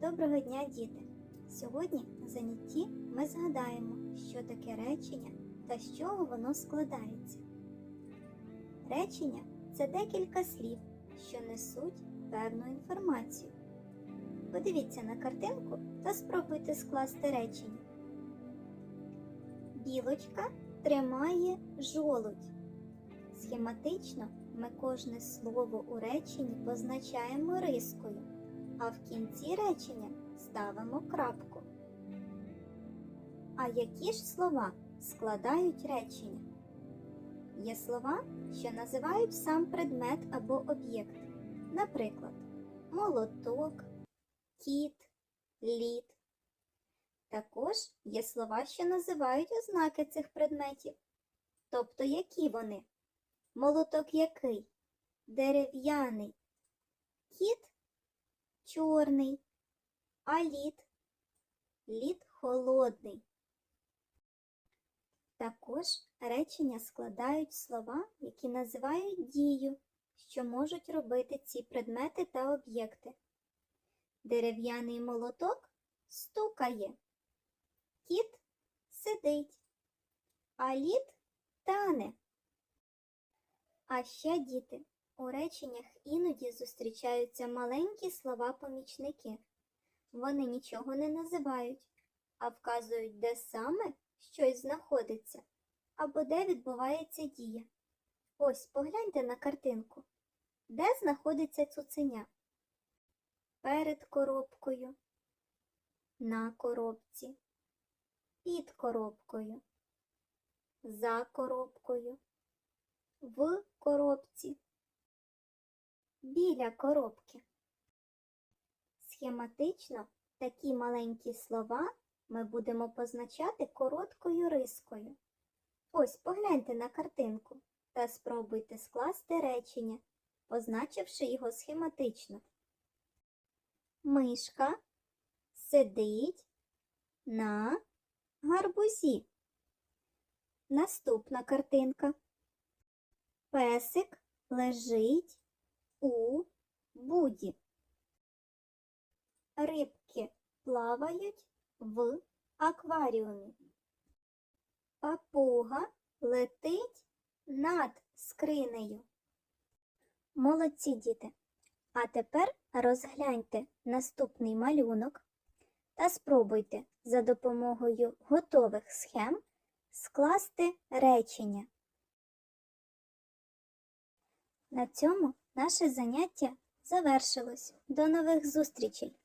Доброго дня, діти! Сьогодні на занятті ми згадаємо, що таке речення та з чого воно складається. Речення це декілька слів, що несуть певну інформацію. Подивіться на картинку та спробуйте скласти речення. Білочка тримає жолудь. Схематично ми кожне слово у реченні позначаємо рискою, а в кінці речення ставимо крапку. А які ж слова складають речення? Є слова, що називають сам предмет або об'єкт, наприклад, молоток, кіт, лід. Також є слова, що називають ознаки цих предметів. Тобто, які вони? Молоток який? Дерев'яний. Кіт чорний, а лід? Лід холодний. Також речення складають слова, які називають дію, що можуть робити ці предмети та об'єкти. Дерев'яний молоток стукає, кіт сидить, а лід тане. А ще, діти, у реченнях іноді зустрічаються маленькі слова-помічники. Вони нічого не називають, а вказують, де саме щось знаходиться або де відбувається дія. Ось погляньте на картинку. Де знаходиться цуценя? Перед коробкою, на коробці, під коробкою, за коробкою в коробці, біля коробки. Схематично такі маленькі слова ми будемо позначати короткою рискою. Ось погляньте на картинку та спробуйте скласти речення, позначивши його схематично. Мишка сидить на гарбузі. Наступна картинка. Песик лежить у буді. Рибки плавають в акваріумі. Папуга летить над скринею. Молодці діти. А тепер розгляньте наступний малюнок та спробуйте за допомогою готових схем скласти речення. На цьому наше заняття завершилось. До нових зустрічей!